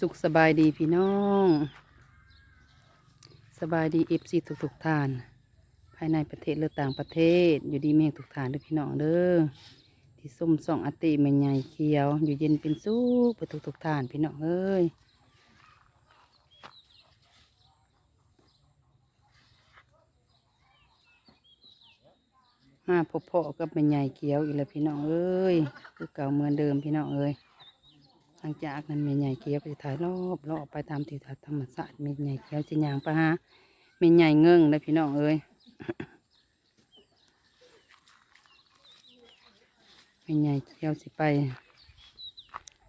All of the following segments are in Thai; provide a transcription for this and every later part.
สุขสบายดีพี่น้อง สบายดีเอฟซีทุกทุกๆท่าน ภายในประเทศหรือต่างประเทศ อยู่ดีเมฆทุกท่านเด้อพี่น้องเด้อที่ส้มส่องอติแม่ใหญ่เขียว อยู่เย็นเป็นสุขไปทุกทุกๆท่านพี่น้องเอ้ยมาพบพ่อกับแม่ใหญ่เขียวอีกแล้วพี่น้องเอ้ยคือเก่าเหมือนเดิมพี่น้องเอ้ย หลังจากนั้นแม่ใหญ่เขียวก็จะถ่ายรอบรอบไปตามทิวทัศน์ธรรมศาสตร์แม่ใหญ่เขียวจะยางปหาแม่ใหญ่เงิ่งนะพี่น้องเอ้ยแม่ใหญ่เขียวสิไป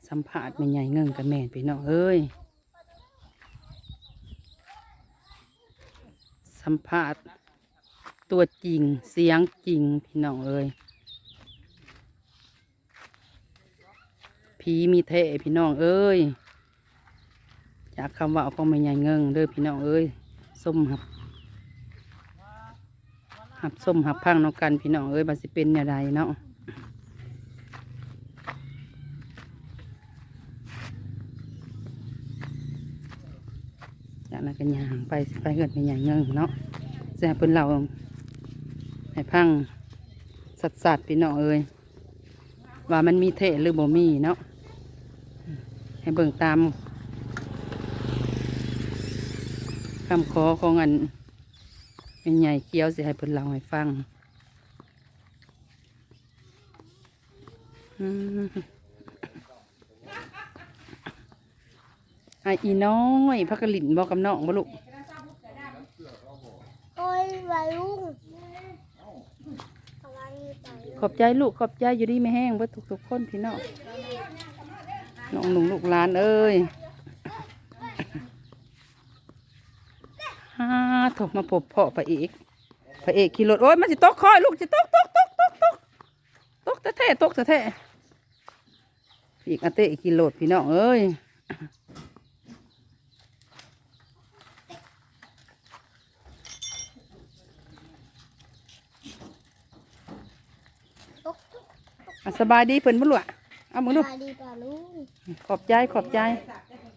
สัมผัสแม่ใหญ่เงิ่งกับแม่พี่น้องเอ้ยสัมผัสตัวจริงเสียงจริงพี่น้องเอ้ย ผีมีเทะพี่น้องเอ้ยจากคำว่าของแม่ใหญ่เงิงเด้อพี่น้องเอ้ยส้มหับหับส้มหับพังเนาะกันพี่น้องเอ้ยมันสิเป็นอย่างไรเนาะจากนั้นก็ย่างไปสิไปเกิดแม่ใหญ่เงิงเนาะแซ่เพิ่นเราให้พังสัดสัดพี่น้องเอ้ยว่ามันมีเทะหรือบ่มีเนาะ ให้เบิ่งตามคำขอของอันเป็นใหญ่เคี้ยวสิให้เพิ่นเล่าให้ฟังอืมไออีน้อยพักกะหลินบอกกับน้องบ่ลูกโอ้ยวัยรุ่นอะไรไปขอบใจลูกขอบใจอยู่ดีไม่แห้งเบิดทุกๆคนพี่น้อง น้องหนุ่งลูกหลานเอ้ยฮ่าถกมาพบพ่อพระเอกพระเอกขี่รถโอ้ยมันสิตกคอยลูกสิตกตกตกตกตกตกแท้ตกแท้อีกอาเตะขี่รถพี่น้องเอ้ยอะสบายดีเพิ่นบ่ลูกอะเอามือลูกตาดีป่าลุง ขอบใจขอบใจ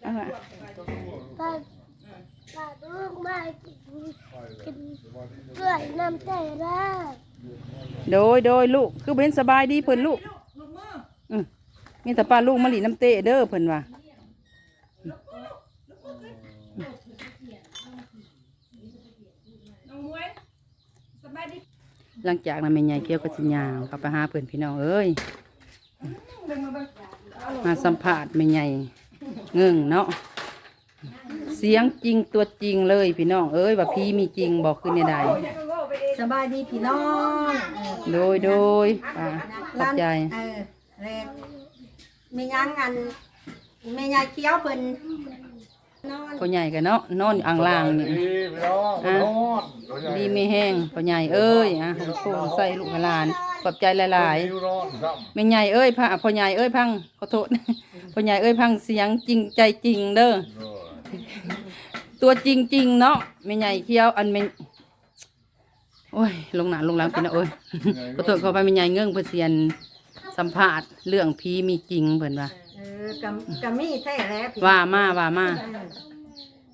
เอาล่ะตาตาลุงมากินกินกล้วยน้ำแต่ละโดยโดยลูกคือเป็นสบายดีเพิ่นลูกอืมมีแต่ป้าลูกมะลิน้ำเตะเด้อเพิ่นว่าหลังจากนั้นแม่ใหญ่เกี่ยวกับสิญางเขาไปหาเพิ่นพี่น้องเอ้ย มาสัมภาษณ์แม่ใหญ่เงิ่งเนาะเสียงจริงตัวจริงเลยพี่น้อง เอ้ยว่าพี่มีจริงบอกขึ้นในใดสบายดีพี่น้องเออโดยโดยอ่าขอบใจเออแรกมียังอันแม่ยายเคี้ยวเพิ่นนอนพ่อใหญ่กันเนาะนอนอยู่อ่างล่างนี่ดีพี่น้องพี่น้องดีไม่แห้งพ่อใหญ่เอ้ยอะของผู้ใส่ลูกหลาน ขอบใจหลายพี่น้องครับๆแม่ใหญ่เอ้ยพระพ่อใหญ่เอ้ยพังขอโทษ พ่อใหญ่เอ้ยพังเสียงจริงใจจริงเด้อเออตัวจริงจริงๆเนาะแม่ใหญ่เคี้ยวอันแม่โอ้ยลงหนาลงหลังพี่นะโอ้ย ขอโทษขอไปแม่ใหญ่เงื่งเพื่อเสียนสัมภาษณ์เรื่องผีมีจริงเพิ่นว่าเออกำกำมีแท้แล้วพี่ว่ามาว่ามา เออ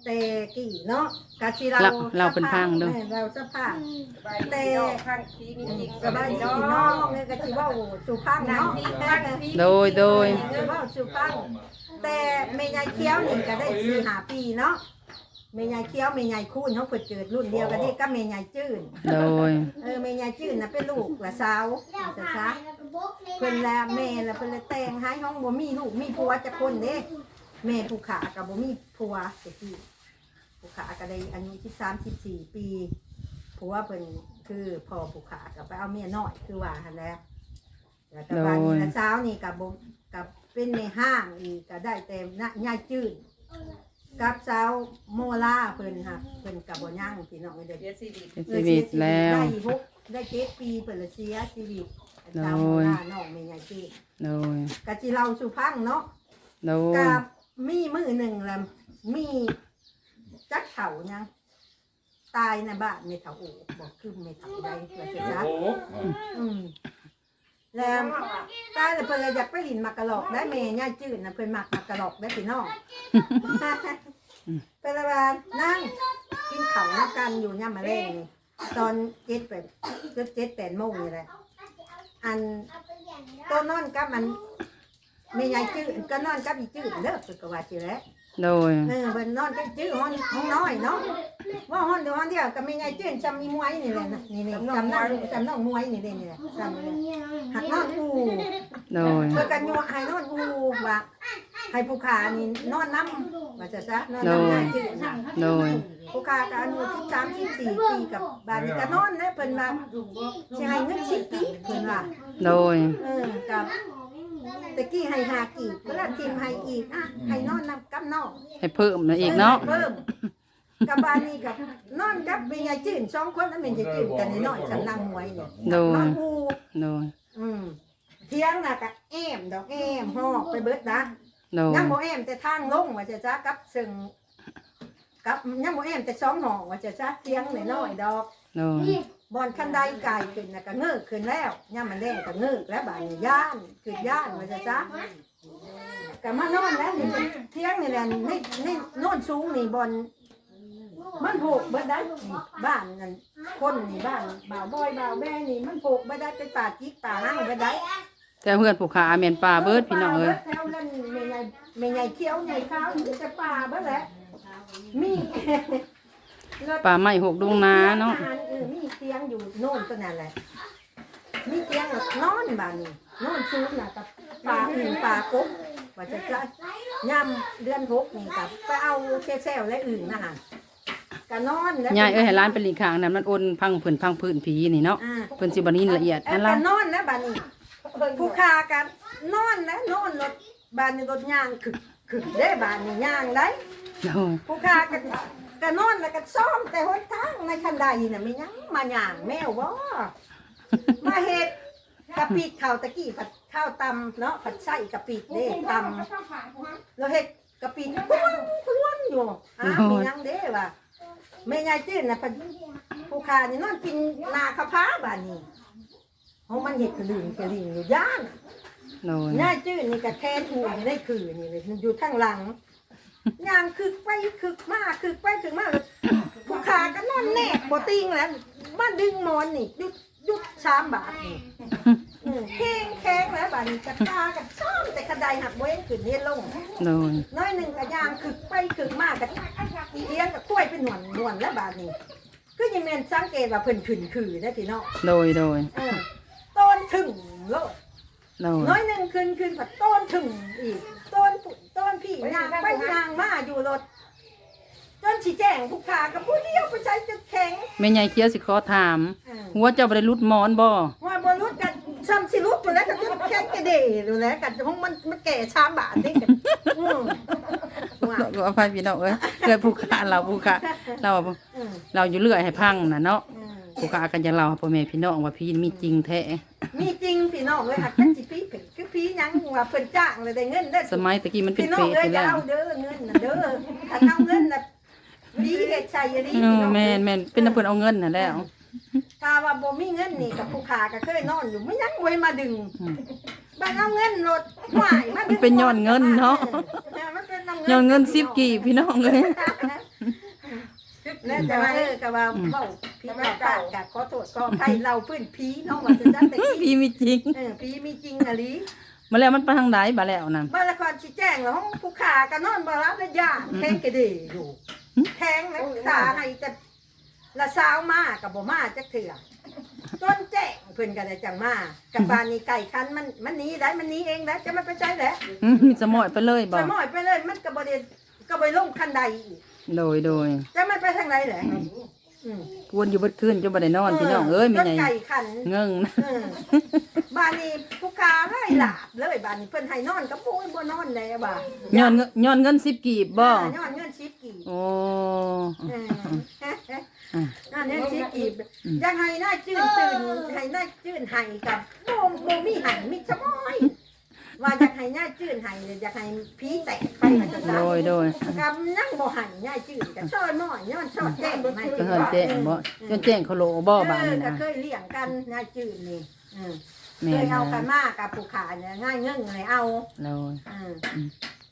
แต่กี่เนาะกะสิเราเราเราเป็นพังเด้อออเราสภาพแต่พังพีมีจริงสบายดีพี่น้องเนี่ยกะสิเว่าสุพังเนาะโดยโดยเออเว่าสุพังแต่แม่ยายเคี้ยวนี่ก็ได้สี่หาปีเนาะแม่ยายเคี้ยวแม่ยายคูนเขาเปิดเกิดรุ่นเดียวกันนี่ก็แม่ยายจื้น โดย เออแม่ยายจื้นน่ะเป็นลูกละสาวจะซะเพิ่นละแม่ละเพิ่นละแต่งให้ห้องบ่มีลูกมีผัวจักคนเด้แม่ผู้ขากับบ่มีผัวแต่ที่ ผู้ขาก็ได้อายุ13 14ปีผัวเพิ่นคือพ่อผู้ขาก็ไปเอาเมียน้อยคือว่าหั่นแหละแล้วก็บ้านนี้ละสาวนี่ก็บ่กับเป็นในห้างอีกก็ได้แต่นะยายจื้นกับสาวโมลาเพิ่นค่ะเพิ่นก็บ่ย่างพี่น้องเด้อเป็นชีวิตแล้ว ได้หกได้เจ็ดปีเปิดละเสียชีวิตตามโดยหน้าน้องแม่ยายจีโดย กะจิเราสุพังเนาะโดย กับมีมือหนึ่งละมี จักเถายังตายในบ้านไม่เถาโอ้บอกคือไม่เถาได้เพื่อจะซักโอ้โหอืมแล้วตายแล้วเพิ่นเลยอยากไปลินมากระหลอกได้แม่ย่าจืดนะเพิ่นมักมากระหลอกได้พี่น้องเป็นละว่านั่งกินข้าวน้ำกันอยู่ย่ามมาเล่นนี่ตอนเจ็ดแปดเจ็ดเจ็ดแปดโมงนี่แหละอันตัวนอนกับมันแม่ยายจืดก็นอนกับอีจืดเด้อเพิ่นก็ว่าสิแหล้ว โดยเออเพิ่นนอนกับจืดห้องห้องน้อยเนาะว่าห้องเดียวห้องเดียวกับแม่ยายจืดจำมีมวยนี่แหละนะนี่นี่จำน้องจำน้องมวยนี่เลยนี่แหละจำเลยหักนอนอูโดยเพื่อกันยัวให้นอนอูว่าให้ผู้ขานี่นอนน้ำว่าจะซะนอนน้ำยายจืดน่ะโดยผู้ขาก็อายุสิบสามสิบสี่ปีกับบาดนี้ก็นอนแล้วเพิ่นว่าสิให้เงินสิบปีเพิ่นว่าโดยเออกับ ตะกี้ให้หากีบเวลาทีมให้อีกอะให้นอนนำกับน้องให้เพิ่มนะอีกเนาะเพิ่มกับบานนี้กับนอนกับเป็นยายจืดสองคนแล้วเป็นยายจืดกันน้อยๆสำนังมวยเนี่ยโดนอยนอูโดยอืมเที่ยงน่ะก็แอมดอกแอมหอกไปเบิดนะโดยยังบ่แอมแต่ทางลงว่าจะจ้ากับซึ่งกับยังบ่แอมแต่สองหอกว่าจะจ้าเที่ยงน้อยๆดอกโดย บอนคันใดไก่ขึ้นน่ะก็เงิกขึ้นแล้วย่ามมันแดงก็เงิกแล้วบาดนี้ย่านขึ้นย่านว่าจะจ้าก็มานอนแล้วนี่เที่ยงนี่แหละนี่นี่โน่นสูงนี่บอนมันผูกเบิดได้นี่บ้านนั่นคนนี่บ้านบ่าวบอยบ่าวแม่นี่มันผูกเบิดได้เป็นป่าจิกป่าห้างเบิดได้แต่เพื่อนผู้ขาแม่นป่าเบิดพี่น้องเอ้ยแถวนั้นแม่ใหญ่แม่ใหญ่เขียวใหญ่ขาวมีแต่ป่าเบิดแหละมี ป่าไม้หกดวงนาเนาะเออมีเตียงอยู่โน่นตัวนั้นแหละ มีเตียงอะนอนบ้านนี่นอนซูน่ะกับป่าอื่นป่ากบว่าจะจะย่ำเดือนหกนี่กับไปเอาเซลเซลและอื่นนะฮะก็นอนแล้วยายเอ้ยให้ร้านเป็นหลีกข้างนั้นมันโอนพังผืนพังผืนผีนี่เนาะอ่าเพิ่นสิบ่นี้ละเอียดแล้อัวนก็ละนอนแล้วบ้านนี้ผู้คากันนอนแล้วนอนรถบ้านนี้รถย่างขึกขึกได้บ้านนี้ย่างได้โดยผู้ค้าก็ ก็นอนแล้วก็ซ่อมแต่หนทางในคันใดน่ะไม่ยังมาหย่างแมวบ่มาเฮ็ดกะปิข้าวตะกี้ผัดข้าวตำเนาะผัดไส้กะปิเด้ตำแล้วเฮ็ดกะปิพวนพวนอยู่อ้าวมียังเด้ว่ะแม่ยายจื้นน่ะเพิ่นผู้ค้านี่นอนกินนาข้าวพาบ้านนี้เฮามันเฮ็ดกระดิ่งกระดิ่งอยู่ย่านโดยยายจื้นนี่ก็แทนหูอยู่ในคือนี่เลยอยู่ข้างหลัง ย่างคึกไปคึกมาคึกไปคึกมาเลยผู้ขาก็นอนแนบบ่ติงแล้วมาดึงหมอนนี่ยุดยุดสามบาทนี่อืมแข้งแข้งแล้วบาดนี้กระตากับซ่อมแต่กระไดหักเว้นขึ้นเรียนลง โดยน้อยหนึ่งก็ย่างคึกไปคึกมากับเลี้ยงกับกล้วยเป็นหนวลหนวลแล้วบาดนี้คือยังแม่นสังเกตว่าเพิ่นขึ้นคือได้อพี่น้องโดยโดยเออต้นถึงโลดโดยน้อยหนึ่งขึ้นขึ้นผัดต้นถึงอีกต้น ปุ๋ยต้นพี่ยางไปยางมาอยู่รถจนสีแจ้งผู้ขากับผู้เดียวไปใช้จะแข็งแม่ใหญ่เคี้ยวสิขอถามอ่าหัวเจ้าบ่ได้รุดหมอนบ่ว่าบรุษกันซ้ำสิรุดอยู่แล้วกันจนแข็งกระเดยอยู่แล้วกันห้องมันมันแก่ชามบาทนี่กันอืมว่าก็เอาไปพี่น้องเอ้ยเกิดผู้ขาเราผู้ขาเราเราอยู่เรื่อยให้พังน่ะเนาะผู้ขากันจะเล่าให้พ่อแม่พี่น้องว่าพี่มีจริงแท้มีจริงพี่น้องเลยหักกันสิพี่ เผ็ดคือพี่ยังว่าเพิ่นจ้างเลยได้เงินได้สมัยตะกี้มันเป็นพี่น้อเปงรตเลยไปจะแล้ว เอาเด้อเงินน่ะเด้อถ้าเอาเงินน่ะดีเฮ็ดชัยดีเอพี่อน้องแม่นแม่นเป็นน้ำเพิ่นเอาเงินน่ะแล้ว ถ้าว่าบ่มีเงินนี่กับผู้ขาก็เคยนอนอยู่ไม่ยังไว้มาดึงอืมบางเอาเงินรถหวายมาดึงเป็นย้อนเงินเนาะ ออมันเป็นย้อนเงิน10กี่พี่น้องเอ้ยแล้วแต่ว่าเออก็ว่าเว้าพี่ว่าปากกับขอโทษขออภัยเราพื้นผีเนาะว่าจะจังแต่พี่กี้มีจริง เออผีมีจริงอะลิ มาแล้วมันไปทางใดบ่แล้วน่ะบ้านละครชี้แจงแล้วห้องผู้ขาก็นอนบ่รับแล้วย่านแข้งกระเดยอยู่แข้งแล้วตาให้แต่ละสาวมากับบ่มาจักเถื่อต้นแจ้งเพิ่นก็ได้จังมากับบ้านนี้ไก่คันมันมันหนีได้มันหนีเองได้จะมันไปใช้แหละอืมมีสมอยไปเลยบ่สมอยไปเลยมันก็บ่ได้ก็บ่ลงคันใดอีกโดยโดยจะมันไปทางไหนแหละอืม วนอยู่เบิดคืนจนบ่ได้นอนพี่น้องเอ้ยแม่ต้นใหญ่ไก่คันเงิงนะเออบ้านนี้ผู้ค้าไล่หลาบเลยบ้านนี้เพิ่นให้นอนก็บ่บ่นอนแล้วบ่าย้อนเงินย้อนเงิน10กีบบ่อ่าย้อนเงินชิปกี่โอ้เอออะนั่นเงินชิปกี่อยังให้หน้าจื้นตื่นให้หน้าจื้นให้กับบ่บ่มีให้มีชะม้อย ว่าอยากให้หน้าจื้นให้อยากให้ผีแตกไปว่าจังซั่นโดยโดยกำนั่งบ่ให้หน้าจื้นก็ช่อยม้อยย้อนชอดแจ้งให้ก็เฮินแจ้งบ่จนแจ้งเขาโลบ่บาดเออนี่ก็นะเคยเลี้ยงกันหน้าจื้นนี่เออแม่เคยนเอากันะนมากกับผู้ขาเนี่ยง่ายเงื่งเลยเอา โดย อืมอืม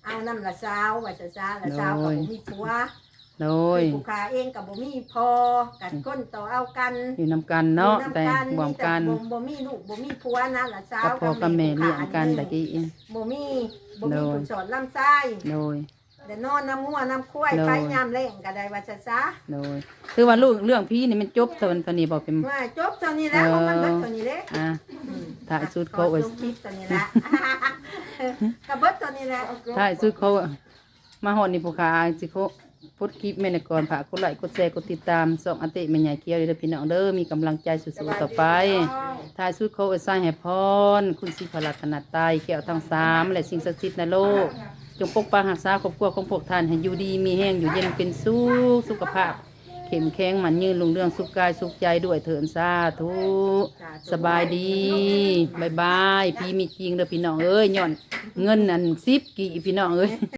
เอาน้ำละสาวว่าจะซาละสาวกับโอ้ยบ่มีผัว โดยผู้ขาเองกับบ่มีพอกันก้นต่อเอากันอยู่นำกันเนาะอยู่แต่ำรวมกันแต่บ่บ่มีลูกบ่มีผัวนะละสาวกับพ่อกับแม่เลี้ยงกันตะกี้บ่มีบ่มีโดยผู้สอนลำไส้โดยแต่นอนน้ำงัวน้ำควายโดยไปยามแรงก็ได้ว่าจะซาโดยคือว่าลูกเรื่องพี่นี่มันจบเท่านั้นเท่านี้บ่เป็นว่าจบเท่านี้แล้วเออมันเบิดเท่านี้เด้อะอืมถ่ายสุดเขาไว้ขอจบคลิปเท่านี้ละก็เบิดเท่านี้แหละถ้าสุดเขามาฮอดนี่ผู้ค้าสิเขา พดคลิปแม่นก่อนฝากกดไลค์กดแชร์กดติดตามส่องอันติแม่ใหญ่เกียวเด้อพี่น้องเด้อมีกำลังใจสู้ๆต่อไปท้ายสุดเขาไว้ใส่ให้พรคุณสิพลักษณะตายแก้วทั้งสามและสิ่งศักดิ์สิทธิ์ในโลก จงปกปักรักษาครอบครัวของพวกท่านให้อยู่ดีมีแห้งอยู่เย็นเป็นสุขสุขภาพ เข้มแข็งมันยืนลุงเรื่องสุขกายสุขใจด้วยเถินสาธุสบายดีบายบายพี่มีจริงเด้อพี่น้องเอ้ยย่อนเงินอันซิบกี่พี่น้องเอ้ย